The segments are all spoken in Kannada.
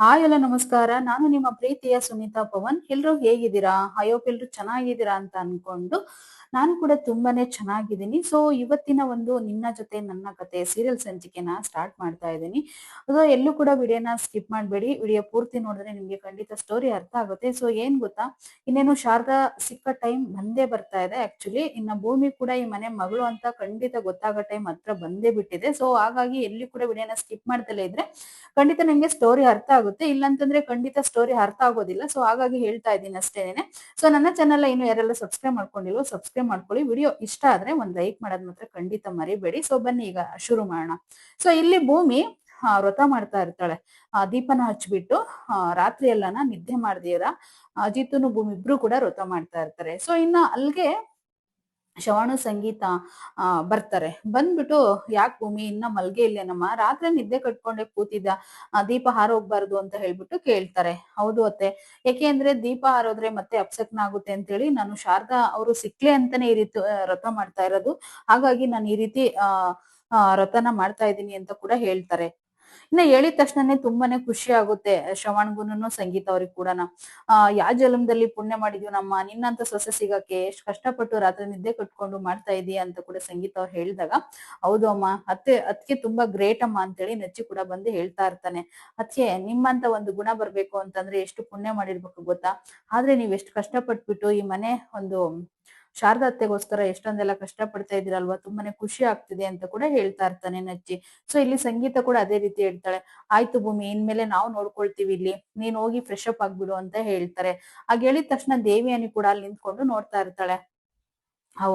ಹಾಯ್ ಎಲ್ಲ ನಮಸ್ಕಾರ. ನಾನು ನಿಮ್ಮ ಪ್ರೀತಿಯ ಸುನೀತಾ ಪವನ್. ಎಲ್ರು ಹೇಗಿದ್ದೀರಾ? ಅಯೋಪ್ ಎಲ್ರು ಚೆನ್ನಾಗಿದ್ದೀರಾ ಅಂತ ಅನ್ಕೊಂಡು ನಾನು ಕೂಡ ತುಂಬಾನೇ ಚೆನ್ನಾಗಿದ್ದೀನಿ. ಸೊ ಇವತ್ತಿನ ಒಂದು ನಿನ್ನ ಜೊತೆ ನನ್ನ ಕತೆ ಸೀರಿಯಲ್ ಸಂಚಿಕೆನ ಸ್ಟಾರ್ಟ್ ಮಾಡ್ತಾ ಇದ್ದೀನಿ. ಅದು ಎಲ್ಲೂ ಕೂಡ ವಿಡಿಯೋನ ಸ್ಕಿಪ್ ಮಾಡಬೇಡಿ. ವಿಡಿಯೋ ಪೂರ್ತಿ ನೋಡಿದ್ರೆ ನಿಮ್ಗೆ ಖಂಡಿತ ಸ್ಟೋರಿ ಅರ್ಥ ಆಗುತ್ತೆ. ಸೊ ಏನ್ ಗೊತ್ತಾ? ಇನ್ನೇನು ಶಾರದಾ ಸಿಕ್ಕ ಟೈಮ್ ಬಂದೇ ಬರ್ತಾ ಇದೆ ಆಕ್ಚುಲಿ ಇನ್ನ ಭೂಮಿ ಕೂಡ ಈ ಮನೆ ಮಗಳು ಅಂತ ಖಂಡಿತ ಗೊತ್ತಾಗೋ ಟೈಮ್ ಹತ್ರ ಬಂದೇ ಬಿಟ್ಟಿದೆ. ಸೊ ಹಾಗಾಗಿ ಎಲ್ಲಿ ಕೂಡ ವಿಡಿಯೋನ ಸ್ಕಿಪ್ ಮಾಡ್ತಲೇ ಇದ್ರೆ ಖಂಡಿತ ನಿಮ್ಗೆ ಸ್ಟೋರಿ ಅರ್ಥ ಆಗುತ್ತೆ. ಇಲ್ಲಂತಂದ್ರೆ ಖಂಡಿತ ಸ್ಟೋರಿ ಅರ್ಥ ಆಗೋದಿಲ್ಲ. ಸೊ ಹಾಗಾಗಿ ಹೇಳ್ತಾ ಇದ್ದೀನಿ ಅಷ್ಟೇನೆ ಸೊ ನನ್ನ ಚಾನಲ್ ಇನ್ನು ಯಾರೆಲ್ಲ ಸಬ್ಸ್ಕ್ರೈಬ್ ಮಾಡ್ಕೊಂಡಿಲ್ವೋ ಸಬ್ಸ್ಕ್ರೈಬ್ ಮಾಡ್ಕೊಳ್ಳಿ. ವಿಡಿಯೋ ಇಷ್ಟ ಆದ್ರೆ ಒಂದ್ ಲೈಕ್ ಮಾಡೋದ್ ಮಾತ್ರ ಖಂಡಿತ ಮರಿಬೇಡಿ. ಸೊ ಬನ್ನಿ ಈಗ ಶುರು ಮಾಡೋಣ. ಸೊ ಇಲ್ಲಿ ಭೂಮಿ ವ್ರತ ಮಾಡ್ತಾ ಇರ್ತಾಳೆ. ಆ ದೀಪನ ಹಚ್ಬಿಟ್ಟು ಆ, ರಾತ್ರಿ ಎಲ್ಲಾನ ನಿದ್ದೆ ಮಾಡ್ದಿರ ಅಜಿತ್ತು ಭೂಮಿ ಇಬ್ರು ಕೂಡ ವ್ರತ ಮಾಡ್ತಾ ಇರ್ತಾರೆ. ಸೊ ಇನ್ನ ಅಲ್ಗೆ ಶವಣು ಸಂಗೀತ ಬರ್ತಾರೆ. ಬಂದ್ಬಿಟ್ಟು ಯಾಕೆ ಭೂಮಿ ಇನ್ನ ಮಲ್ಗೆ ಇಲ್ಲೇನಮ್ಮ ರಾತ್ರಿ ನಿದ್ದೆ ಕಟ್ಕೊಂಡೆ ಕೂತಿದ್ದ ದೀಪ ಹಾರೋಗ್ಬಾರ್ದು ಅಂತ ಹೇಳ್ಬಿಟ್ಟು ಕೇಳ್ತಾರೆ. ಹೌದು ಅತ್ತೆ. ಯಾಕೆ ಅಂದ್ರೆ ದೀಪ ಹಾರೋದ್ರೆ ಮತ್ತೆ ಅಪ್ಸಕ್ನ ಆಗುತ್ತೆ ಅಂತೇಳಿ ನಾನು ಶಾರದಾ ಅವರು ಸಿಕ್ಲೆ ಅಂತಾನೆ ಈ ರೀತಿ ರಥ ಮಾಡ್ತಾ ಇರೋದು. ಹಾಗಾಗಿ ನಾನು ಈ ರೀತಿ ಆ, ರಥನ ಮಾಡ್ತಾ ಇದ್ದೀನಿ ಅಂತ ಕೂಡ ಹೇಳ್ತಾರೆ. ಇನ್ನ ಹೇಳಿದ ತಕ್ಷಣನೇ ತುಂಬಾನೇ ಖುಷಿ ಆಗುತ್ತೆ ಶ್ರವಣ್ಗುನು ಸಂಗೀತ ಅವ್ರಿಗೆ ಕೂಡ ಆ ಯಾವ ಜನ್ಮದಲ್ಲಿ ಪುಣ್ಯ ಮಾಡಿದ್ವಿ ನಮ್ಮ ನಿನ್ನಂತ ಸೊಸೆ ಸಿಗಕ್ಕೆ ಎಷ್ಟು ಕಷ್ಟಪಟ್ಟು ರಾತ್ರಿ ನಿದ್ದೆ ಕಟ್ಕೊಂಡು ಮಾಡ್ತಾ ಇದೀಯ ಅಂತ ಕೂಡ ಸಂಗೀತ ಅವ್ರು ಹೇಳಿದಾಗ, ಹೌದು ಅಮ್ಮ, ಅತ್ತೆ ಅದಕ್ಕೆ ತುಂಬಾ ಗ್ರೇಟ್ ಅಮ್ಮ ಅಂತೇಳಿ ನೆಚ್ಚಿ ಕೂಡ ಬಂದು ಹೇಳ್ತಾ ಇರ್ತಾನೆ. ಅದಕ್ಕೆ ನಿಮ್ಮಂತ ಒಂದು ಗುಣ ಬರ್ಬೇಕು ಅಂತಂದ್ರೆ ಎಷ್ಟು ಪುಣ್ಯ ಮಾಡಿರ್ಬೇಕು ಗೊತ್ತಾ? ಆದ್ರೆ ನೀವ್ ಎಷ್ಟು ಕಷ್ಟಪಟ್ಬಿಟ್ಟು ಈ ಮನೆ ಒಂದು ಶಾರದಾ ಅತ್ತೆಗೋಸ್ಕರ ಎಷ್ಟೊಂದೆಲ್ಲ ಕಷ್ಟ ಪಡ್ತಾ ಇದ್ರಲ್ವಾ ತುಂಬಾನೇ ಖುಷಿ ಆಗ್ತಿದೆ ಅಂತ ಕೂಡ ಹೇಳ್ತಾ ಇರ್ತಾನೆ ನಚ್ಚಿ. ಸೊ ಇಲ್ಲಿ ಸಂಗೀತ ಕೂಡ ಅದೇ ರೀತಿ ಹೇಳ್ತಾಳೆ. ಆಯ್ತು ಭೂಮಿ, ಇನ್ಮೇಲೆ ನಾವು ನೋಡ್ಕೊಳ್ತೀವಿ ಇಲ್ಲಿ. ನೀನ್ ಹೋಗಿ ಫ್ರೆಶ್ ಅಪ್ ಆಗ್ಬಿಡು ಅಂತ ಹೇಳ್ತಾರೆ. ಹಾಗೆ ಹೇಳಿದ ತಕ್ಷಣ ದೇವಿಯಾನಿ ಕೂಡ ಅಲ್ಲಿ ನಿಂತ್ಕೊಂಡು ನೋಡ್ತಾ ಇರ್ತಾಳೆ. ಹೋ,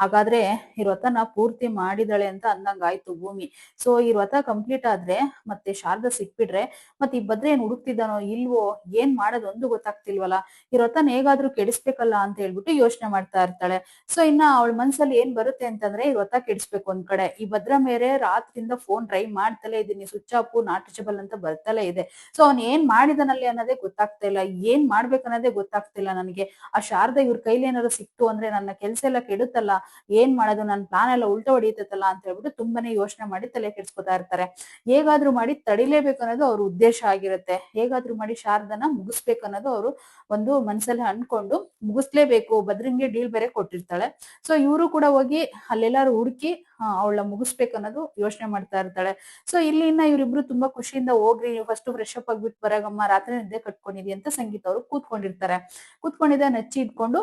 ಹಾಗಾದ್ರೆ ಈ ವ್ರತನ ಪೂರ್ತಿ ಮಾಡಿದಾಳೆ ಅಂತ ಅಂದಂಗ ಆಯ್ತು ಭೂಮಿ. ಸೊ ಈ ವ್ರತ ಕಂಪ್ಲೀಟ್ ಆದ್ರೆ ಮತ್ತೆ ಶಾರದ ಸಿಕ್ಬಿಟ್ರೆ ಮತ್ತೆ ಈ ಭದ್ರ ಏನ್ ಹುಡುಕ್ತಿದ್ದಾನೋ ಇಲ್ವೋ, ಏನ್ ಮಾಡೋದೊಂದು ಗೊತ್ತಾಗ್ತಿಲ್ವಲ್ಲ? ಈ ವ್ರತನ ಹೇಗಾದ್ರೂ ಕೆಡಿಸ್ಬೇಕಲ್ಲ ಅಂತ ಹೇಳ್ಬಿಟ್ಟು ಯೋಚನೆ ಮಾಡ್ತಾ ಇರ್ತಾಳೆ. ಸೊ ಇನ್ನ ಅವಳ ಮನ್ಸಲ್ಲಿ ಏನ್ ಬರುತ್ತೆ ಅಂತಂದ್ರೆ ಈ ವ್ರತ ಕೆಡಿಸ್ಬೇಕು ಒಂದ್ ಕಡೆ. ಈ ಭದ್ರ ಮೇಲೆ ರಾತ್ರಿಯಿಂದ ಫೋನ್ ಟ್ರೈ ಮಾಡ್ತಲೇ ಇದ್ದೀನಿ. ಸ್ವಿಚ್ ಆಫ್ ನಾಟ್ ಅಂತ ಬರ್ತಲೇ ಇದೆ. ಸೊ ಅವ್ನ್ ಏನ್ ಮಾಡಿದನಲ್ಲಿ ಅನ್ನೋದೇ ಗೊತ್ತಾಗ್ತಾ ಇಲ್ಲ. ಏನ್ ಮಾಡ್ಬೇಕನ್ನೋದೇ ಗೊತ್ತಾಗ್ತಿಲ್ಲ ನನಗೆ. ಆ ಶಾರದ ಇವ್ರ ಕೈಲಿ ಏನಾದ್ರು ಸಿಕ್ತು ಅಂದ್ರೆ ನನ್ನ ಕೆಲ್ಸ ಎಲ್ಲ ಕೆಡುತ್ತಲ್ಲ ಏನ್ ಮಾಡೋದು ನನ್ನ ಪ್ಲಾನ್ ಎಲ್ಲ ಉಲ್ಟಾ ಹೊಡಿಯುತ್ತಲ್ಲ ಅಂತ ಹೇಳ್ಬಿಟ್ಟು ತುಂಬಾನೇ ಯೋಚನೆ ಮಾಡಿ ತಲೆ ಕೆಡ್ಸ್ಕೊತಾ ಇರ್ತಾರೆ. ಹೇಗಾದ್ರೂ ಮಾಡಿ ತಡಿಲೇಬೇಕು ಅನ್ನೋದು ಅವ್ರ ಉದ್ದೇಶ ಆಗಿರುತ್ತೆ. ಹೇಗಾದ್ರೂ ಮಾಡಿ ಶಾರದನ ಮುಗಿಸ್ಬೇಕು ಅನ್ನೋದು ಅವರು ಒಂದು ಮನ್ಸಲ್ಲಿ ಅನ್ಕೊಂಡು ಮುಗಿಸ್ಲೇಬೇಕು, ಭದ್ರಂಗೆ ಡೀಲ್ ಬೇರೆ ಕೊಟ್ಟಿರ್ತಾಳೆ. ಸೊ ಇವರು ಕೂಡ ಹೋಗಿ ಅಲ್ಲೆಲ್ಲಾರು ಹುಡುಕಿ ಅವಳ ಮುಗಿಸ್ಬೇಕು ಅನ್ನೋದು ಯೋಚನೆ ಮಾಡ್ತಾ ಇರ್ತಾಳೆ. ಸೊ ಇಲ್ಲಿ ಇನ್ನ ಇವರಿಬ್ರು ತುಂಬಾ ಖುಷಿಯಿಂದ ಹೋಗ್ರಿ ಫಸ್ಟ್ ಫ್ರೆಶ್ ಅಪ್ ಆಗ್ಬಿಟ್ಟು ಬರಗಮ್ಮ, ರಾತ್ರಿ ನಿದ್ದೆ ಕಟ್ಕೊಂಡಿದಿ ಅಂತ ಸಂಗೀತ ಅವರು ಕೂತ್ಕೊಂಡಿರ್ತಾರೆ. ಕೂತ್ಕೊಂಡಿದ್ದ ನಚ್ಚಿ ಇಟ್ಕೊಂಡು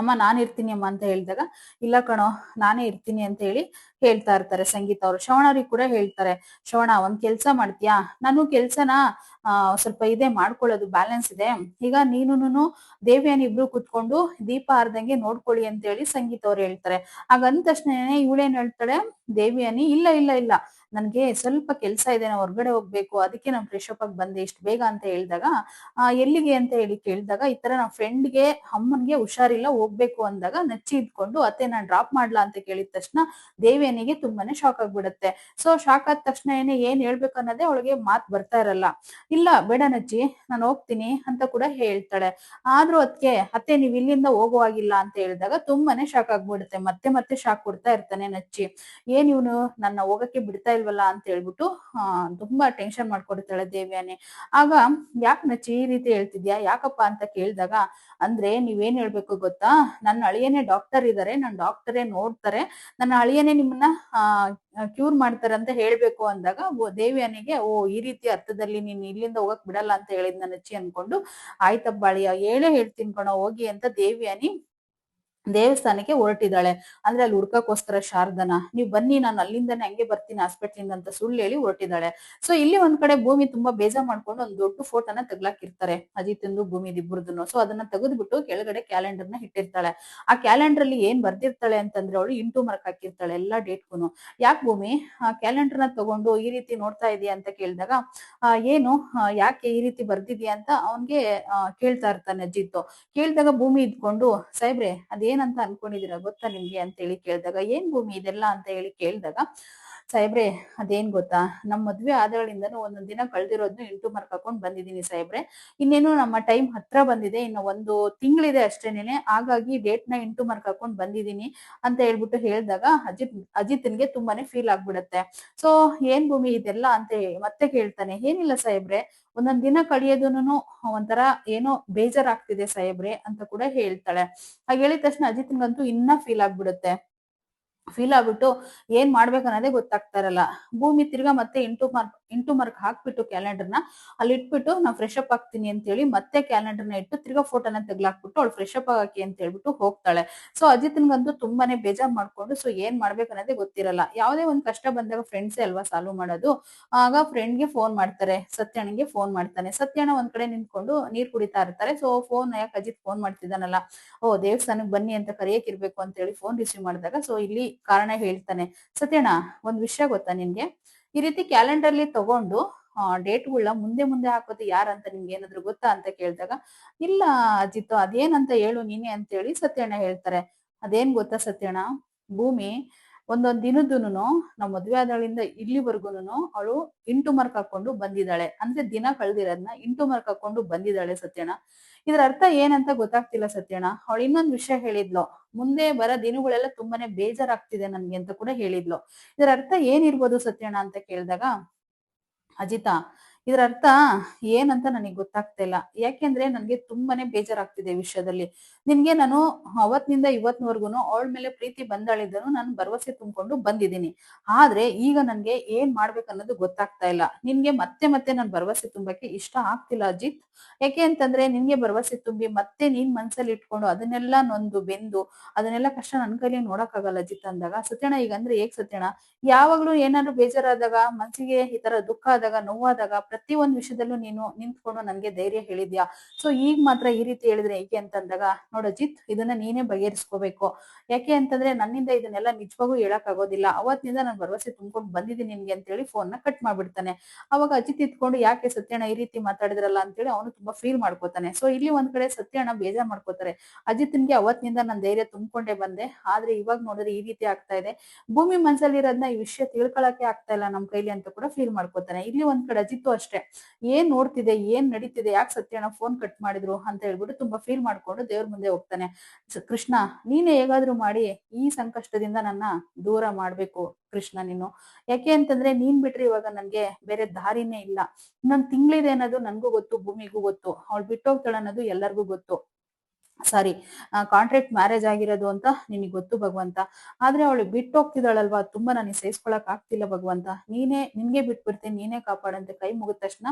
ಅಮ್ಮ, ನಾನ್ ಇರ್ತೀನಿ ಅಮ್ಮ ಅಂತ ಹೇಳಿದಾಗ, ಇಲ್ಲ ಕಣೋ, ನಾನೇ ಇರ್ತೀನಿ ಅಂತ ಹೇಳಿ ಹೇಳ್ತಾ ಇರ್ತಾರೆ ಸಂಗೀತ ಅವರು. ಶ್ರವಣ ಅವ್ರಿಗೆ ಕೂಡ ಹೇಳ್ತಾರೆ, ಶ್ರವಣ, ಒಂದ್ ಕೆಲ್ಸ ಮಾಡ್ತೀಯಾ? ನಾನು ಕೆಲ್ಸನ ಸ್ವಲ್ಪ ಇದೆ ಮಾಡ್ಕೊಳ್ಳೋದು ಬ್ಯಾಲೆನ್ಸ್ ಇದೆ. ಈಗ ನೀನು ದೇವಿಯನ್ ಇಬ್ರು ಕುತ್ಕೊಂಡು ದೀಪ ಆರ್ದಂಗೆ ನೋಡ್ಕೊಳ್ಳಿ ಅಂತ ಹೇಳಿ ಸಂಗೀತ ಅವ್ರು ಹೇಳ್ತಾರೆ. ಆಗ ಅಂದ ತಕ್ಷಣ ಇವಳೇನ್ ಹೇಳ್ತಾಳೆ, ದೇವಿಯನಿ, ಇಲ್ಲ ಇಲ್ಲ ಇಲ್ಲ. ನನ್ಗೆ ಸ್ವಲ್ಪ ಕೆಲ್ಸ ಇದೆ ನಾವು ಹೊರ್ಗಡೆ ಹೋಗ್ಬೇಕು, ಅದಕ್ಕೆ ನಾನು ಫ್ರೆಶ್ ಆಗಿ ಬಂದೆ, ಇಷ್ಟು ಬೇಗ ಅಂತ ಹೇಳಿದಾಗ ಎಲ್ಲಿಗೆ ಅಂತ ಹೇಳಿ ಕೇಳಿದಾಗ ಈ ತರ ನಮ್ಮ ಫ್ರೆಂಡ್ಗೆ ಅಮ್ಮನ್ಗೆ ಹುಷಾರಿಲ್ಲ, ಹೋಗ್ಬೇಕು ಅಂದಾಗ ನಚ್ಚಿ ಇದ್ಕೊಂಡು, ಅತ್ತೆ, ನಾನ್ ಡ್ರಾಪ್ ಮಾಡ್ಲಾ? ಅಂತ ಕೇಳಿದ ತಕ್ಷಣ ದೇವಿಯನಿಗೆ ತುಂಬಾನೇ ಶಾಕ್ ಆಗ್ಬಿಡುತ್ತೆ. ಸೊ ಶಾಕ್ ಆದ ತಕ್ಷಣ ಏನೇ, ಏನ್ ಹೇಳ್ಬೇಕು ಅನ್ನೋದೇ ಅವಳಿಗೆ ಮಾತ್ ಬರ್ತಾ ಇರಲ್ಲ. ಇಲ್ಲ, ಬೇಡ ನಚ್ಚಿ, ನಾನು ಹೋಗ್ತೀನಿ ಅಂತ ಕೂಡ ಹೇಳ್ತಾಳೆ. ಆದ್ರೂ ಅದಕ್ಕೆ ಅತ್ತೆ, ನೀವ್ ಇಲ್ಲಿಂದ ಹೋಗುವಾಗಿಲ್ಲ ಅಂತ ಹೇಳಿದಾಗ ತುಂಬಾನೇ ಶಾಕ್ ಆಗ್ಬಿಡುತ್ತೆ. ಮತ್ತೆ ಮತ್ತೆ ಶಾಕ್ ಕೊಡ್ತಾ ಇರ್ತಾನೆ ನಚ್ಚಿ. ಏನ್ ಇವನು? ನನ್ನ ಹೋಗಕ್ಕೆ ಬಿಡ್ತಾ ಇಲ್ವಲ್ಲ ಅಂತ ಹೇಳ್ಬಿಟ್ಟು ತುಂಬಾ ಟೆನ್ಷನ್ ಮಾಡ್ಕೊಡ್ತಾಳೆ ದೇವ್ಯಾನೆ. ಆಗ ಯಾಕೆ ನಚ್ಚಿ ಈ ರೀತಿ ಹೇಳ್ತಿದ್ಯಾ? ಯಾಕಪ್ಪ ಅಂತ ಕೇಳಿದಾಗ, ಅಂದ್ರೆ ನೀವೇನ್ ಹೇಳ್ಬೇಕು ಗೊತ್ತಾ? ನನ್ನ ಅಳಿಯನೇ ಡಾಕ್ಟರ್ ಇದಾರೆ ನನ್ನ ಡಾಕ್ಟರೇ ನೋಡ್ತಾರೆ. ನನ್ನ ಅಳಿಯನೇ ನಿಮ್ಮನ್ನ ಕ್ಯೂರ್ ಮಾಡ್ತಾರೆ ಅಂತ ಹೇಳ್ಬೇಕು ಅಂದಾಗ ದೇವ್ಯಾನಿಗೆ, ಓ, ಈ ರೀತಿ ಅರ್ಥದಲ್ಲಿ ನೀನ್ ಇಲ್ಲಿಂದ ಹೋಗಕ್ ಬಿಡಲ್ಲ ಅಂತ ಹೇಳಿದ್ ನಚ್ಚಿ ಅನ್ಕೊಂಡು, ಆಯ್ತಪ್ಪ ಅಳಿಯ ಹೇಳೇ ಹೇಳ್ತೀನಿ ಹೋಗಿ ಅಂತ ದೇವಿಯನಿ ದೇವಸ್ಥಾನಕ್ಕೆ ಹೊರಟಿದ್ದಾಳೆ. ಅಂದ್ರೆ ಅಲ್ಲಿ ಹುಡ್ಕಕ್ಕೋಸ್ಕರ ಶಾರದನ, ನೀವ್ ಬನ್ನಿ, ನಾನು ಅಲ್ಲಿಂದಾನೆ ಹಂಗೆ ಬರ್ತೀನಿ ಹಾಸ್ಪಿಟ್ಲಿಂದ ಅಂತ ಸುಳ್ಳು ಹೇಳಿ ಹೊರಟಿದ್ದಾಳೆ. ಸೊ ಇಲ್ಲಿ ಒಂದ್ ಕಡೆ ಭೂಮಿ ತುಂಬಾ ಬೇಜಾರ್ ಮಾಡ್ಕೊಂಡು ಒಂದ್ ದೊಡ್ಡ ಫೋಟೋನ ತೆಗ್ಲಾಕಿರ್ತಾರೆ ಅಜಿತಂದು ಭೂಮಿ ಇಬ್ಬರದನ್ನು ಸೊ ಅದನ್ನ ತೆಗೆದ್ಬಿಟ್ಟು ಕೆಳಗಡೆ ಕ್ಯಾಲೆಂಡರ್ನ ಇಟ್ಟಿರ್ತಾಳೆ. ಆ ಕ್ಯಾಲೆಂಡರ್ ಅಲ್ಲಿ ಏನ್ ಬರ್ದಿರ್ತಾಳೆ ಅಂತಂದ್ರೆ ಅವಳು ಇಂಟು ಮಾರ್ಕ್ ಹಾಕಿರ್ತಾಳೆ, ಎಲ್ಲಾ ಡೇಟ್ಗೂ ಯಾಕೆ ಭೂಮಿ? ಆ ಕ್ಯಾಲೆಂಡರ್ ತಗೊಂಡು ಈ ರೀತಿ ನೋಡ್ತಾ ಇದೀಯ ಅಂತ ಕೇಳಿದಾಗ ಏನು? ಯಾಕೆ ಈ ರೀತಿ ಬರ್ದಿದ್ಯಾ? ಅಂತ ಅವನ್ಗೆ ಕೇಳ್ತಾ ಇರ್ತಾನೆ ಅಜಿತ್. ಕೇಳಿದಾಗ ಭೂಮಿ ಇದ್ಕೊಂಡು, ಸಾಹೇಬ್ರೆ ಅದೇನಂತ ಅನ್ಕೊಂಡಿದೀರಾ ಗೊತ್ತಾ ನಿಮ್ಗೆ ಅಂತ ಹೇಳಿ ಕೇಳಿದಾಗ ಏನ್ ಭೂಮಿ ಇದೆಲ್ಲ ಅಂತ ಹೇಳಿ ಕೇಳಿದಾಗ ಸಾಹೇಬ್ರೆ, ಅದೇನ್ ಗೊತ್ತಾ? ನಮ್ಮ ಮದ್ವೆ ಆದಗಳಿಂದನೂ ಒಂದೊಂದ್ ದಿನ ಕಳ್ದಿರೋದ್ನು ಇಂಟು ಮಾರ್ಕ್ ಹಾಕೊಂಡ್ ಬಂದಿದ್ದೀನಿ ಸಾಹೇಬ್ರೆ. ಇನ್ನೇನು ನಮ್ಮ ಟೈಮ್ ಹತ್ರ ಬಂದಿದೆ, ಇನ್ನು ಒಂದು ತಿಂಗಳಿದೆ ಅಷ್ಟೇನೆ ಹಾಗಾಗಿ ಡೇಟ್ನ ಇಂಟು ಮಾರ್ಕ್ ಹಾಕೊಂಡ್ ಬಂದಿದ್ದೀನಿ ಅಂತ ಹೇಳ್ಬಿಟ್ಟು ಹೇಳಿದಾಗ ಅಜಿತ್, ಅಜಿತ್ನ್ಗೆ ತುಂಬಾನೇ ಫೀಲ್ ಆಗ್ಬಿಡತ್ತೆ. ಸೊ, ಏನ್ ಭೂಮಿ ಇದೆಲ್ಲ ಅಂತ ಮತ್ತೆ ಕೇಳ್ತಾನೆ, ಏನಿಲ್ಲ ಸಾಹೇಬ್ರೆ, ಒಂದೊಂದ್ ದಿನ ಕಳಿಯೋದನ್ನು ಒಂಥರ ಏನೋ ಬೇಜಾರಾಗ್ತಿದೆ ಸಾಹೇಬ್ರೆ ಅಂತ ಕೂಡ ಹೇಳ್ತಾಳೆ. ಹಾಗೆ ಹೇಳಿದ ತಕ್ಷಣ ಅಜಿತ್ಗಂತೂ ಇನ್ನ ಫೀಲ್ ಆಗ್ಬಿಡುತ್ತೆ. ಫೀಲ್ ಆಗ್ಬಿಟ್ಟು ಏನ್ ಮಾಡ್ಬೇಕು ಅನ್ನೋದೇ ಗೊತ್ತಾಗ್ತಾ ಇರಲ್ಲ. ಭೂಮಿ ತಿರ್ಗಾ ಮತ್ತೆ ಇಂಟು ಮಾರ್ಕ್ ಇಂಟು ಮಾರ್ಕ್ ಹಾಕ್ಬಿಟ್ಟು ಕ್ಯಾಲೆಂಡರ್ನ ಅಲ್ಲಿ ಇಟ್ಬಿಟ್ಟು ನಾ ಫ್ರೆಶ್ ಅಪ್ ಆಗ್ತೀನಿ ಅಂತ ಹೇಳಿ ಮತ್ತೆ ಕ್ಯಾಲೆಂಡರ್ನ ಇಟ್ಟು ತಿರ್ಗಾ ಫೋಟೋನ ತೆಗ್ಲಾಕ್ಬಿಟ್ಟು ಅವಳು ಫ್ರೆಶ್ ಅಪ್ ಆಗಕ್ಕೆ ಅಂತ ಹೇಳ್ಬಿಟ್ಟು ಹೋಗ್ತಾಳೆ. ಸೊ ಅಜಿತ್ನ್ಗಂತೂ ತುಂಬಾನೇ ಬೇಜಾರ್ ಮಾಡ್ಕೊಂಡು ಸೊ ಏನ್ ಮಾಡ್ಬೇಕು ಅನ್ನೋದೇ ಗೊತ್ತಿರಲ್ಲ. ಯಾವುದೇ ಒಂದ್ ಕಷ್ಟ ಬಂದಾಗ ಫ್ರೆಂಡ್ಸೇ ಅಲ್ವಾ ಸಾಲ್ವ್ ಮಾಡೋದು? ಆಗ ಫ್ರೆಂಡ್ಗೆ ಫೋನ್ ಮಾಡ್ತಾರೆ. ಸತ್ಯಣ್ಣಗೆ ಫೋನ್ ಮಾಡ್ತಾನೆ. ಸತ್ಯಣ್ಣ ಒಂದ್ ಕಡೆ ನಿಂತ್ಕೊಂಡು ನೀರ್ ಕುಡಿತಾ ಇರ್ತಾರೆ. ಸೊ ಫೋನ್ ಯಾಕೆ ಅಜಿತ್ ಫೋನ್ ಮಾಡ್ತಿದ್ದಾನಲ್ಲ? ಓ ದೇವಸ್ಥಾನಕ್ಕೆ ಬನ್ನಿ ಅಂತ ಕರೆಯಕ್ ಇರ್ಬೇಕು ಅಂತ ಹೇಳಿ ಫೋನ್ ರಿಸೀವ್ ಮಾಡಿದಾಗ. ಸೊ ಇಲ್ಲಿ ಕಾರಣ ಹೇಳ್ತಾನೆ. ಸತ್ಯಣ್ಣ, ಒಂದ್ ವಿಷಯ ಗೊತ್ತಾ ನಿನ್ಗೆ? ಈ ರೀತಿ ಕ್ಯಾಲೆಂಡರ್ಲಿ ತಗೊಂಡು ಡೇಟ್ಗಳನ್ನ ಮುಂದೆ ಮುಂದೆ ಹಾಕೋದು ಯಾರಂತ ನಿಮ್ಗೆ ಏನಾದ್ರು ಗೊತ್ತಾ ಅಂತ ಕೇಳಿದಾಗ, ಇಲ್ಲ ಅಜಿತ್ತು ಅದೇನಂತ ಹೇಳು ನೀನೆ ಅಂತ ಹೇಳಿ ಸತ್ಯಣ್ಣ ಹೇಳ್ತಾರೆ. ಅದೇನ್ ಗೊತ್ತಾ ಸತ್ಯಣ್ಣ? ಭೂಮಿ ಒಂದೊಂದ್ ದಿನದೂನು ನಾವು ಮದ್ವೆ ಆದಳಿಂದ ಇಲ್ಲಿವರೆಗೂನು ಅವಳು ಇಂಟು ಮಾರ್ಕ್ ಹಾಕೊಂಡು ಬಂದಿದ್ದಾಳೆ. ಅಂದ್ರೆ ದಿನ ಕಳ್ದಿರೋದ್ನ ಇಂಟು ಮಾರ್ಕ್ ಹಾಕೊಂಡು ಬಂದಿದ್ದಾಳೆ ಸತ್ಯಣ್ಣ. ಇದ್ರ ಅರ್ಥ ಏನಂತ ಗೊತ್ತಾಗ್ತಿಲ್ಲ ಸತ್ಯಣ್ಣ. ಅವಳು ಇನ್ನೊಂದ್ ವಿಷಯ ಹೇಳಿದ್ಲು. ಮುಂದೆ ಬರೋ ದಿನಗಳೆಲ್ಲ ತುಂಬಾನೇ ಬೇಜಾರಾಗ್ತಿದೆ ನನ್ಗೆ ಅಂತ ಕೂಡ ಹೇಳಿದ್ಲು. ಇದರ ಅರ್ಥ ಏನಿರ್ಬೋದು ಸತ್ಯಣ್ಣ ಅಂತ ಕೇಳಿದಾಗ, ಅಜಿತಾ ಇದರ ಅರ್ಥ ಏನಂತ ನನಗೆ ಗೊತ್ತಾಗ್ತಾ ಇಲ್ಲ. ಯಾಕೆಂದ್ರೆ ನನ್ಗೆ ತುಂಬಾನೇ ಬೇಜಾರಾಗ್ತಿದೆ ವಿಷಯದಲ್ಲಿ. ನಿನ್ಗೆ ನಾನು ಅವತ್ತಿನಿಂದ ಇವತ್ನವರ್ಗುನು ಅವಳ ಮೇಲೆ ಪ್ರೀತಿ ಬಂದಾಳಿದ್ದನು ನಾನು ಭರವಸೆ ತುಂಬಿಕೊಂಡು ಬಂದಿದ್ದೀನಿ. ಆದ್ರೆ ಈಗ ನನ್ಗೆ ಏನ್ ಮಾಡ್ಬೇಕನ್ನೋದು ಗೊತ್ತಾಗ್ತಾ ಇಲ್ಲ. ನಿನ್ಗೆ ಮತ್ತೆ ಮತ್ತೆ ನಾನು ಭರವಸೆ ತುಂಬಕ್ಕೆ ಇಷ್ಟ ಆಗ್ತಿಲ್ಲ ಅಜಿತ್. ಯಾಕೆ ಅಂತಂದ್ರೆ ನಿನ್ಗೆ ಭರವಸೆ ತುಂಬಿ ಮತ್ತೆ ನೀನ್ ಮನ್ಸಲ್ಲಿ ಇಟ್ಕೊಂಡು ಅದನ್ನೆಲ್ಲ ನೊಂದು, ಬೆಂದು, ಅದನ್ನೆಲ್ಲ ಕಷ್ಟ ನನ್ ಕೈಲಿ ನೋಡಕ್ಕಾಗಲ್ಲ ಅಜಿತ್ ಅಂದಾಗ ಸತ್ಯಣ ಈಗ ಅಂದ್ರೆ ಹೇಗ್ ಸತ್ಯಣ ಯಾವಾಗ್ಲೂ ಏನಾದ್ರು ಬೇಜಾರಾದಾಗ, ಮನ್ಸಿಗೆ ಈ ತರ ದುಃಖ ಆದಾಗ, ನೋವಾದಾಗ ಪ್ರತಿ ಒಂದ್ ವಿಷಯದಲ್ಲೂ ನೀನು ನಿಂತ್ಕೊಂಡು ನನ್ಗೆ ಧೈರ್ಯ ಹೇಳಿದ್ಯಾ? ಸೊ ಈಗ ಮಾತ್ರ ಈ ರೀತಿ ಹೇಳಿದ್ರೆ ಏಕೆ ಅಂತಂದಾಗ, ನೋಡ ಅಜಿತ್, ಇದನ್ನ ನೀನೇ ಬಗೆಹರಿಸ್ಕೋಬೇಕು. ಯಾಕೆ ಅಂತಂದ್ರೆ ನನ್ನಿಂದ ಇದನ್ನೆಲ್ಲ ನಿಜವಾಗೂ ಹೇಳಕ್ ಆಗೋದಿಲ್ಲ ಅವತ್ತಿನಿಂದ ನಾನು ಭರವಸೆ ತುಂಬ್ಕೊಂಡು ಬಂದಿದ್ದೀನಿ ನಿನ್ಗೆ ಅಂತ ಹೇಳಿ ಫೋನ್ನ ಕಟ್ ಮಾಡ್ಬಿಡ್ತಾನೆ. ಅವಾಗ ಅಜಿತ್ ಇತ್ಕೊಂಡು ಯಾಕೆ ಸತ್ಯಣ್ಣ ಈ ರೀತಿ ಮಾತಾಡಿದ್ರಲ್ಲ? ಅಂತೇಳಿ ಅವನು ತುಂಬಾ ಫೀಲ್ ಮಾಡ್ಕೋತಾನೆ. ಸೊ ಇಲ್ಲಿ ಒಂದ್ ಕಡೆ ಸತ್ಯಣ್ಣ ಬೇಜಾರ್ ಮಾಡ್ಕೋತಾರೆ. ಅಜಿತ್ನ್ಗೆ ಅವತ್ತಿನಿಂದ ನಾನು ಧೈರ್ಯ ತುಂಬ್ಕೊಂಡೇ ಬಂದೆ. ಆದ್ರೆ ಇವಾಗ ನೋಡಿದ್ರೆ ಈ ರೀತಿ ಆಗ್ತಾ ಇದೆ. ಭೂಮಿ ಮನ್ಸಲ್ಲಿರೋದ್ನ ಈ ವಿಷಯ ತಿಳ್ಕೊಳಕ್ಕೆ ಆಗ್ತಾ ಇಲ್ಲ ನಮ್ ಕೈಲಿ ಅಂತ ಕೂಡ ಫೀಲ್ ಮಾಡ್ಕೋತಾನೆ. ಇಲ್ಲಿ ಒಂದ್ ಕಡೆ ಅಜಿತ್ತು ಅಷ್ಟೇ. ಏನ್ ನೋಡ್ತಿದೆ, ಏನ್ ನಡೀತಿದೆ, ಯಾಕೆ ಸತ್ಯಣ್ಣ ಫೋನ್ ಕಟ್ ಮಾಡಿದ್ರು ಅಂತ ಹೇಳ್ಬಿಟ್ಟು ತುಂಬಾ ಫೀಲ್ ಮಾಡ್ಕೊಂಡು ದೇವ್ರ ಮುಂದೆ ಹೋಗ್ತಾನೆ. ಕೃಷ್ಣ, ನೀನೇ ಹೇಗಾದ್ರೂ ಮಾಡಿ ಈ ಸಂಕಷ್ಟದಿಂದ ನನ್ನ ದೂರ ಮಾಡ್ಬೇಕು ಕೃಷ್ಣ ನೀನು. ಯಾಕೆ ಅಂತಂದ್ರೆ ನೀನ್ ಬಿಟ್ರೆ ಇವಾಗ ನನ್ಗೆ ಬೇರೆ ದಾರಿನೇ ಇಲ್ಲ. ನನ್ ತಿಂಗಳಿದೆ ಅನ್ನೋದು ನನ್ಗೂ ಗೊತ್ತು, ಭೂಮಿಗೂ ಗೊತ್ತು. ಅವಳು ಬಿಟ್ಟೋಗ್ತಾಳೆ ಅನ್ನೋದು ಎಲ್ಲರಿಗೂ ಗೊತ್ತು. ಸಾರಿ ಕಾಂಟ್ರಾಕ್ಟ್ ಮ್ಯಾರೇಜ್ ಆಗಿರೋದು ಅಂತ ನಿನಗೆ ಗೊತ್ತು ಭಗವಂತ. ಆದ್ರೆ ಅವಳು ಬಿಟ್ಟು ಹೋಗ್ತಿದ್ದಾಳಲ್ವಾ ತುಂಬಾ ನನಗೆ ಸಹಿಸ್ಕೊಳಕ್ ಆಗ್ತಿಲ್ಲ ಭಗವಂತ. ನೀನೇ, ನಿನ್ಗೆ ಬಿಟ್ಬಿಡ್ತೀನಿ, ನೀನೇ ಕಾಪಾಡಂತೆ. ಕೈ ಮುಗಿದ ತಕ್ಷಣ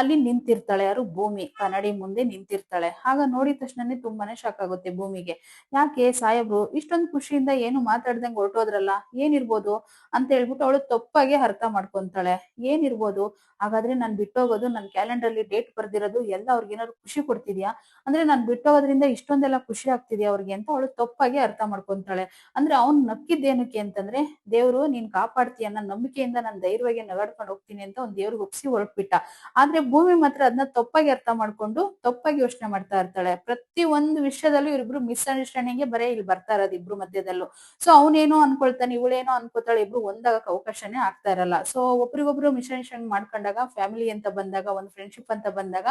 ಅಲ್ಲಿ ನಿಂತಿರ್ತಾಳೆ. ಯಾರು? ಭೂಮಿ. ಕನ್ನಡಿ ಮುಂದೆ ನಿಂತಿರ್ತಾಳೆ. ಆಗ ನೋಡಿದ ತಕ್ಷಣನೇ ತುಂಬಾನೇ ಶಾಕ್ ಆಗುತ್ತೆ ಭೂಮಿಗೆ. ಯಾಕೆ ಸಾಹೇಬ್ರು? ಇಷ್ಟೊಂದು ಖುಷಿಯಿಂದ ಏನು ಮಾತಾಡ್ದಂಗೆ ಹೊರಟೋದ್ರಲ್ಲ? ಏನಿರ್ಬೋದು? ಅಂತ ಹೇಳ್ಬಿಟ್ಟು ಅವಳು ತಪ್ಪಾಗೆ ಅರ್ಥ ಮಾಡ್ಕೊಂತಾಳೆ. ಏನಿರ್ಬೋದು? ಹಾಗಾದ್ರೆ ನಾನು ಬಿಟ್ಟೋಗೋದು ನನ್ನ ಕ್ಯಾಲೆಂಡರ್ ಅಲ್ಲಿ ಡೇಟ್ ಬರ್ದಿರೋದು, ಎಲ್ಲ ಅವ್ರಿಗೇನಾದ್ರು ಖುಷಿ ಕೊಡ್ತಿದ್ಯಾ? ಅಂದ್ರೆ ನಾನು ಬಿಟ್ಟೋಗೋದ್ರಿಂದ ಇಷ್ಟೊಂದೆಲ್ಲ ಖುಷಿ ಆಗ್ತಿದೆ ಅವ್ರಿಗೆ ಅಂತ ಅವಳು ತಪ್ಪಾಗಿ ಅರ್ಥ ಮಾಡ್ಕೊಂತಾಳೆ. ಅಂದ್ರೆ ಅವ್ನ್ ನಕ್ಕಿದ್ದೇನಕ್ಕೆ ಅಂತಂದ್ರೆ, ದೇವ್ರು ನೀನ್ ಕಾಪಾಡ್ತೀಯ ನನ್ನ ನಂಬಿಕೆಯಿಂದ ನಾನು ಧೈರ್ಯವಾಗಿ ನಗಾಡ್ಕೊಂಡು ಹೋಗ್ತೀನಿ ಅಂತ ಒಂದ್ ದೇವ್ರಿಗೆ ಒಪ್ಸಿ ಹೊರಟ್ಬಿಟ್ಟ. ಆದ್ರೆ ಭೂಮಿ ಮಾತ್ರ ಅದನ್ನ ತಪ್ಪಾಗಿ ಅರ್ಥ ಮಾಡ್ಕೊಂಡು ತಪ್ಪಾಗಿ ಯೋಚನೆ ಮಾಡ್ತಾ ಇರ್ತಾಳೆ. ಪ್ರತಿ ಒಂದು ವಿಷಯದಲ್ಲೂ ಇವ್ರಿಬ್ರು ಮಿಸ್ಅಂಡರ್ಸ್ಟ್ಯಾಂಡಿಂಗ್ ಬರೇ ಇಲ್ಲಿ ಬರ್ತಾ ಇರೋದು ಇಬ್ರು ಮಧ್ಯದಲ್ಲೂ. ಸೊ ಅವನೇನೋ ಅನ್ಕೊಳ್ತಾನೆ, ಇವಳೇನೋ ಅನ್ಕೋತಾಳೆ, ಇಬ್ರು ಒಂದಾಗಕ್ಕೆ ಅವಕಾಶನೇ ಆಗ್ತಾ ಇರಲ್ಲ. ಸೊ ಒಬ್ರಿಗೊಬ್ರು ಮಿಸ್ಅಂಡರ್ಸ್ಟ್ಯಾಂಡ್ ಮಾಡ್ಕೊಂಡಾಗ ಫ್ಯಾಮಿಲಿ ಅಂತ ಬಂದಾಗ, ಒಂದು ಫ್ರೆಂಡ್ಶಿಪ್ ಅಂತ ಬಂದಾಗ,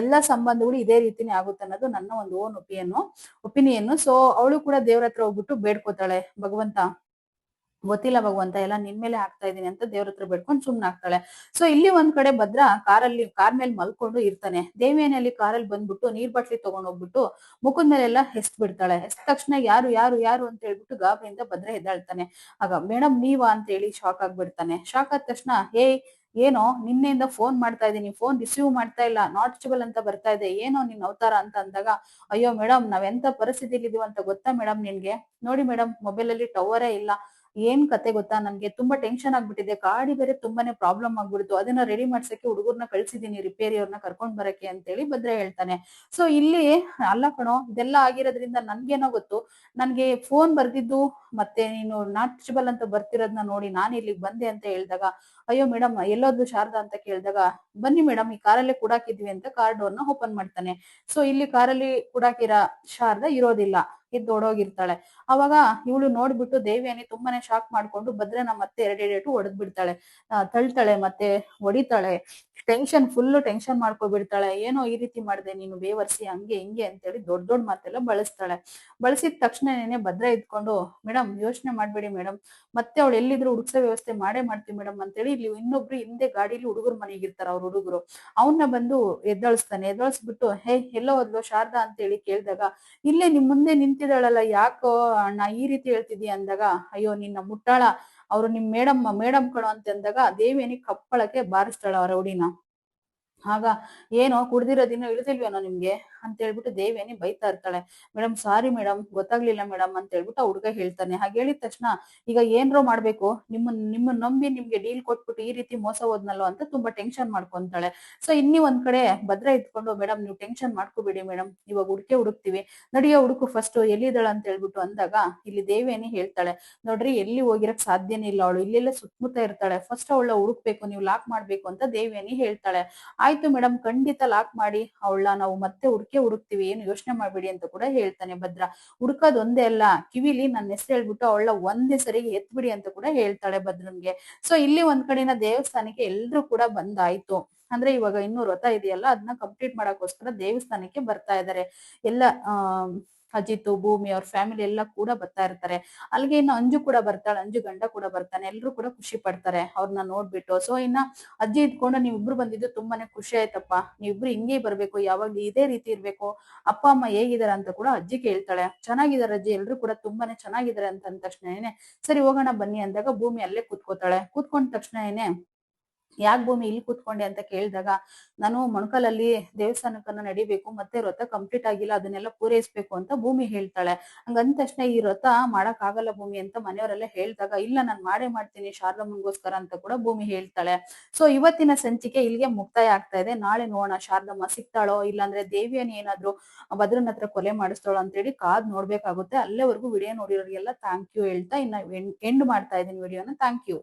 ಎಲ್ಲಾ ಸಂಬಂಧಗಳು ಇದೇ ರೀತಿನೇ ಆಗುತ್ತೆ ಅನ್ನೋದು ನನ್ನ ಒಂದು ಓನ್ ಒಪಿನಿಯನ್ ಒಪಿನಿಯನ್ ಸೊ ಅವಳು ಕೂಡ ದೇವ್ರ ಹತ್ರ ಹೋಗ್ಬಿಟ್ಟು ಬೇಡ್ಕೋತಾಳೆ. ಭಗವಂತ, ಗೊತ್ತಿಲ್ಲ ಭಗವಂತ, ಎಲ್ಲ ನಿನ್ ಮೇಲೆ ಹಾಕ್ತಾ ಇದ್ದೀನಿ ಅಂತ ದೇವ್ರ ಹತ್ರ ಬೇಡ್ಕೊಂಡು ಸುಮ್ನೆ ಹಾಕ್ತಾಳೆ. ಸೊ ಇಲ್ಲಿ ಒಂದ್ ಕಡೆ ಭದ್ರ ಕಾರಲ್ಲಿ, ಕಾರ್ ಮೇಲೆ ಮಲ್ಕೊಂಡು ಇರ್ತಾನೆ. ದೇವಿಯಲ್ಲಿ ಕಾರಲ್ಲಿ ಬಂದ್ಬಿಟ್ಟು ನೀರ್ ಬಾಟ್ಲಿ ತಗೊಂಡ್ ಹೋಗ್ಬಿಟ್ಟು ಮುಖದ ಮೇಲೆಲ್ಲ ಹೆಸ್ ಬಿಡ್ತಾಳೆ ಹೆಸ್ತ ತಕ್ಷಣ ಯಾರು ಯಾರು ಯಾರು ಅಂತ ಹೇಳ್ಬಿಟ್ಟು ಗಾಬರಿಯಿಂದ ಭದ್ರ ಎದ್ದಾಳ್ತಾನೆ. ಆಗ ಮೇಡಮ್ ನೀವಾ? ಅಂತ ಹೇಳಿ ಶಾಕ್ ಆಗ್ಬಿಡ್ತಾನೆ. ಶಾಕ್ ಆದ ತಕ್ಷಣ ಏಯ್ ಏನೋ ನಿನ್ನೆಯಿಂದ ಫೋನ್ ಮಾಡ್ತಾ ಇದೀನಿ ಫೋನ್ ರಿಸೀವ್ ಮಾಡ್ತಾ ಇಲ್ಲ ನಾಟ್ ಚುಬಲ್ ಅಂತ ಬರ್ತಾ ಇದೆ, ಏನೋ ನಿನ್ ಅವತಾರ ಅಂತ ಅಂದಾಗ, ಅಯ್ಯೋ ಮೇಡಮ್ ನಾವ್ ಎಂತ ಪರಿಸ್ಥಿತಿಲಿ ಅಂತ ಗೊತ್ತಾ ಮೇಡಮ್ ನಿನ್ಗೆ? ನೋಡಿ ಮೇಡಮ್ ಮೊಬೈಲ್ ಅಲ್ಲಿ ಟವರೇ ಇಲ್ಲ. ಏನ್ ಕತೆ ಗೊತ್ತಾ? ನನ್ಗೆ ತುಂಬಾ ಟೆನ್ಷನ್ ಆಗ್ಬಿಟ್ಟಿದೆ. ಗಾಡಿ ಬೇರೆ ತುಂಬಾನೇ ಪ್ರಾಬ್ಲಮ್ ಆಗ್ಬಿಡ್ತು. ಅದನ್ನ ರೆಡಿ ಮಾಡ್ಸಕ್ಕೆ ಹುಡುಗರ್ನ ಕಳ್ಸಿದೀನಿ ರಿಪೇರಿ ಅವ್ರನ್ನ ಕರ್ಕೊಂಡ್ ಬರಕ್ಕೆ ಅಂತೇಳಿ ಭದ್ರ ಹೇಳ್ತಾನೆ. ಸೊ ಇಲ್ಲಿ, ಅಲ್ಲ ಕಣೋ, ಇದೆಲ್ಲ ಆಗಿರೋದ್ರಿಂದ ನನ್ಗೇನೋ ಗೊತ್ತು. ನನ್ಗೆ ಫೋನ್ ಬರ್ದಿದ್ದು ಮತ್ತೆ ನೀನು ನಾಟ್ ರೀಚಬಲ್ ಅಂತ ಬರ್ತಿರೋದ್ನ ನೋಡಿ ನಾನು ಇಲ್ಲಿಗೆ ಬಂದೆ ಅಂತ ಹೇಳಿದಾಗ, ಅಯ್ಯೋ ಮೇಡಮ್ ಎಲ್ಲೋದು ಶಾರದಾ ಅಂತ ಕೇಳಿದಾಗ, ಬನ್ನಿ ಮೇಡಮ್ ಈ ಕಾರಲ್ಲೇ ಕೂಡಾಕಿದ್ವಿ ಅಂತ ಕಾರ್ ಡೋರ್ನ ಓಪನ್ ಮಾಡ್ತಾನೆ. ಸೊ ಇಲ್ಲಿ ಕಾರಲ್ಲಿ ಕೂಡಾಕಿರ ಶಾರದಾ ಇರೋದಿಲ್ಲ. ಎದ್ದು ಓಡೋಗಿರ್ತಾಳೆ. ಅವಾಗ ಇವಳು ನೋಡ್ಬಿಟ್ಟು ದೇವಿಯನ್ನ ತುಂಬಾನೇ ಶಾಕ್ ಮಾಡ್ಕೊಂಡು ಭದ್ರನ ಮತ್ತೆ ಎರಡೆರಡು ಹೊಡೆದ್ ಬಿಡ್ತಾಳೆ. ತಳ್ತಾಳೆ ಮತ್ತೆ ಹೊಡಿತಾಳೆ. ಟೆನ್ಷನ್ ಫುಲ್ ಟೆನ್ಷನ್ ಮಾಡ್ಕೊಬಿಡ್ತಾಳೆ. ಏನೋ ಈ ರೀತಿ ಮಾಡಿದೆ ನೀನು ಬೇವರ್ಸಿ, ಹಂಗೆ, ಹಿಂಗೆ ಅಂತೇಳಿ ದೊಡ್ಡ ದೊಡ್ಡ ಮಾತೆಲ್ಲ ಬಳಸ್ತಾಳೆ. ಬಳಸಿದ ತಕ್ಷಣನೇ ಭದ್ರ ಇದ್ಕೊಂಡು ಮೇಡಮ್ ಯೋಚನೆ ಮಾಡ್ಬೇಡಿ ಮೇಡಮ್ ಮತ್ತೆ ಅವಳು ಎಲ್ಲಿದ್ರು ಹುಡುಕ್ಸೋ ವ್ಯವಸ್ಥೆ ಮಾಡೇ ಮಾಡ್ತೀವಿ ಮೇಡಮ್ ಅಂತೇಳಿ ಇಲ್ಲಿ ಇನ್ನೊಬ್ರು ಹಿಂದೆ ಗಾಡಿಲಿ ಹುಡುಗರು ಮನೆಗಿರ್ತಾರ ಅವ್ರ ಹುಡುಗರು. ಅವನ್ನ ಬಂದು ಎದ್ದಳಿಸ್ತಾನೆ. ಎದ್ದಳಿಸ್ಬಿಟ್ಟು, ಹೇ, ಎಲ್ಲೋ ಹೋದ್ಲು ಶಾರದಾ? ಅಂತೇಳಿ ಕೇಳಿದಾಗ, ಇಲ್ಲೇ ನಿಮ್ ಮುಂದೆ ನಿಂತಿದ್ದಾಳಲ್ಲ ಯಾಕೋ ಅಣ್ಣ ಈ ರೀತಿ ಹೇಳ್ತಿದ್ಯಾ ಅಂದಾಗ, ಅಯ್ಯೋ, ನಿನ್ನ ಮುಟ್ಟಾಳ. ಅವ್ರು ನಿಮ್ ಮೇಡಮ್ ಮೇಡಮ್ ಕಣೋ ಅಂತ ಅಂದಾಗ, ದೇವಿಯನಿ ಕಪ್ಪಳಕ್ಕೆ ಬಾರಿಸ್ತಾಳ ರೌಡಿನ ಆಗ ಏನೋ ಕುಡ್ದಿರೋದಿನ್ನ ಇಳಿದಿಲ್ವೇನೋ ನಿಮ್ಗೆ? ಅಂತ ಹೇಳ್ಬಿಟ್ಟು ದೇವೇನಿ ಬೈತಾ ಇರ್ತಾಳೆ. ಮೇಡಮ್ ಸಾರಿ ಮೇಡಮ್ ಗೊತ್ತಾಗ್ಲಿಲ್ಲ ಮೇಡಮ್ ಅಂತ ಹೇಳ್ಬಿಟ್ಟು ಆ ಹುಡುಗ ಹೇಳ್ತಾನೆ. ಹಾಗೆ ಹೇಳಿದ ತಕ್ಷಣ, ಈಗ ಏನ್ರೋ ಮಾಡ್ಬೇಕು? ನಿಮ್ಮ ನಿಮ್ಮನ್ನ ನಂಬಿ ನಿಮ್ಗೆ ಡೀಲ್ ಕೊಟ್ಬಿಟ್ಟು ಈ ರೀತಿ ಮೋಸ ಹೋದ್ನಲ್ಲೋ ಅಂತ ತುಂಬಾ ಟೆನ್ಷನ್ ಮಾಡ್ಕೊಂತಾಳೆ. ಸೊ, ಇನ್ನಿ ಒಂದ್ ಕಡೆ ಭದ್ರ ಇದ್ಕೊಂಡು ಮೇಡಮ್ ನೀವು ಟೆನ್ಷನ್ ಮಾಡ್ಕೋಬೇಡಿ ಮೇಡಮ್ ಇವಾಗ ಹುಡುಕೆ ಹುಡುಕ್ತಿವಿ. ನಡಿಯ ಹುಡುಕು ಫಸ್ಟ್ ಎಲ್ಲಿದ್ದಾಳ ಅಂತ ಹೇಳ್ಬಿಟ್ಟು ಅಂದಾಗ, ಇಲ್ಲಿ ದೇವೇನಿ ಹೇಳ್ತಾಳೆ, ನೋಡ್ರಿ, ಎಲ್ಲಿ ಹೋಗಿರಕ್ ಸಾಧ್ಯನೇ ಇಲ್ಲ. ಅವಳು ಇಲ್ಲೆಲ್ಲ ಸುತ್ತಮುತ್ತ ಇರ್ತಾಳೆ. ಫಸ್ಟ್ ಅವಳ ಹುಡುಕ್ಬೇಕು, ನೀವು ಲಾಕ್ ಮಾಡ್ಬೇಕು ಅಂತ ದೇವೇನಿ ಹೇಳ್ತಾಳೆ. ಆಯ್ತು ಮೇಡಮ್, ಖಂಡಿತ ಲಾಕ್ ಮಾಡಿ ಅವಳ ನಾವು ಮತ್ತೆ ಹುಡುಕೆ ಹುಡುಕ್ತಿವಿ, ಏನು ಯೋಚನೆ ಮಾಡ್ಬೇಡಿ ಅಂತ ಕೂಡ ಹೇಳ್ತಾನೆ ಭದ್ರ. ಹುಡುಕೋದ್ ಒಂದೇ ಅಲ್ಲ, ಕಿವಿಲಿ ನನ್ನ ಹೆಸರು ಹೇಳ್ಬಿಟ್ಟು ಅವಳ ಒಂದೇ ಸರಿಗೆ ಎತ್ಬಿಡಿ ಅಂತ ಕೂಡ ಹೇಳ್ತಾಳೆ ಭದ್ರನ್ಗೆ ಸೊ ಇಲ್ಲಿ ಒಂದ್ ಕಡೆನ ದೇವಸ್ಥಾನಕ್ಕೆ ಎಲ್ರು ಕೂಡ ಬಂದಾಯ್ತು. ಅಂದ್ರೆ ಇವಾಗ ಇನ್ನೂ ವ್ರತ ಇದೆಯಲ್ಲ ಅದನ್ನ ಕಂಪ್ಲೀಟ್ ಮಾಡಕ್ಕೋಸ್ಕರ ದೇವಸ್ಥಾನಕ್ಕೆ ಬರ್ತಾ ಇದಾರೆ. ಎಲ್ಲ, ಆ ಅಜಿತ್ ಭೂಮಿ ಅವ್ರ ಫ್ಯಾಮಿಲಿ ಎಲ್ಲ ಕೂಡ ಬರ್ತಾ ಇರ್ತಾರೆ. ಅಲ್ಲಿಗೆ ಇನ್ನು ಅಂಜು ಕೂಡ ಬರ್ತಾಳೆ, ಅಂಜು ಗಂಡ ಕೂಡ ಬರ್ತಾನೆ, ಎಲ್ರು ಕೂಡ ಖುಷಿ ಪಡ್ತಾರೆ ಅವ್ರನ್ನ ನೋಡ್ಬಿಟ್ಟು. ಸೊ ಇನ್ನ ಅಜ್ಜಿ ಇದ್ಕೊಂಡು ನೀವಿಬ್ರು ಬಂದಿದ್ದು ತುಂಬಾನೇ ಖುಷಿ ಆಯ್ತಪ್ಪ. ನೀವಿಬ್ರು ಹಿಂಗೆ ಬರ್ಬೇಕು ಯಾವಾಗ್ಲೂ ಇದೇ ರೀತಿ ಇರ್ಬೇಕು, ಅಪ್ಪ, ಅಮ್ಮ ಹೇಗಿದಾರೆ ಅಂತ ಕೂಡ ಅಜ್ಜಿ ಕೇಳ್ತಾಳೆ. ಚೆನ್ನಾಗಿದಾರೆ ಅಜ್ಜಿ, ಎಲ್ರು ಕೂಡ ತುಂಬಾನೇ ಚೆನ್ನಾಗಿದ್ದಾರೆ ಅಂತ ಅಂದ ತಕ್ಷಣನೇ ಸರಿ ಹೋಗೋಣ ಬನ್ನಿ ಅಂದಾಗ ಭೂಮಿ ಅಲ್ಲೇ ಕೂತ್ಕೋತಾಳೆ. ಕೂತ್ಕೊಂಡ ತಕ್ಷಣನೇ ಯಾಕೆ ಭೂಮಿ ಇಲ್ಲಿ ಕೂತ್ಕೊಂಡೆ ಅಂತ ಕೇಳಿದಾಗ, ನಾನು ಮೊಣಕಲಲ್ಲಿ ದೇವಸ್ಥಾನಕ್ಕನ್ನ ನಡಿಬೇಕು, ಮತ್ತೆ ವ್ರತ ಕಂಪ್ಲೀಟ್ ಆಗಿಲ್ಲ, ಅದನ್ನೆಲ್ಲ ಪೂರೈಸ್ಬೇಕು ಅಂತ ಭೂಮಿ ಹೇಳ್ತಾಳೆ. ಹಂಗಂದ ತಕ್ಷಣ ಈ ವ್ರತ ಮಾಡಕ್ ಆಗಲ್ಲ ಭೂಮಿ ಅಂತ ಮನೆಯವರೆಲ್ಲ ಹೇಳ್ದಾಗ, ಇಲ್ಲ ನಾನು ಮಾಡೇ ಮಾಡ್ತೀನಿ, ಶಾರದಮ್ಮನ್ಗೋಸ್ಕರ ಅಂತ ಕೂಡ ಭೂಮಿ ಹೇಳ್ತಾಳೆ. ಸೊ ಇವತ್ತಿನ ಸಂಚಿಕೆ ಇಲ್ಲಿಗೆ ಮುಕ್ತಾಯ ಆಗ್ತಾ ಇದೆ. ನಾಳೆ ನೋಡೋಣ, ಶಾರದಮ್ಮ ಸಿಗ್ತಾಳೋ, ಇಲ್ಲಾಂದ್ರೆ ದೇವಿಯನ್ನ ಏನಾದ್ರು ಭದ್ರನ ಹತ್ರ ಕೊಲೆ ಮಾಡಿಸ್ತಾಳೋ ಅಂತೇಳಿ ಕಾದ್ ನೋಡ್ಬೇಕಾಗುತ್ತೆ. ಅಲ್ಲೇವರೆಗೂ ವಿಡಿಯೋ ನೋಡಿರೋರಿಗೆಲ್ಲ ಥ್ಯಾಂಕ್ ಯು ಹೇಳ್ತಾ ಇನ್ನ ಎಂಡ್ ಮಾಡ್ತಾ ಇದ್ದೀನಿ ವಿಡಿಯೋನ. Thank you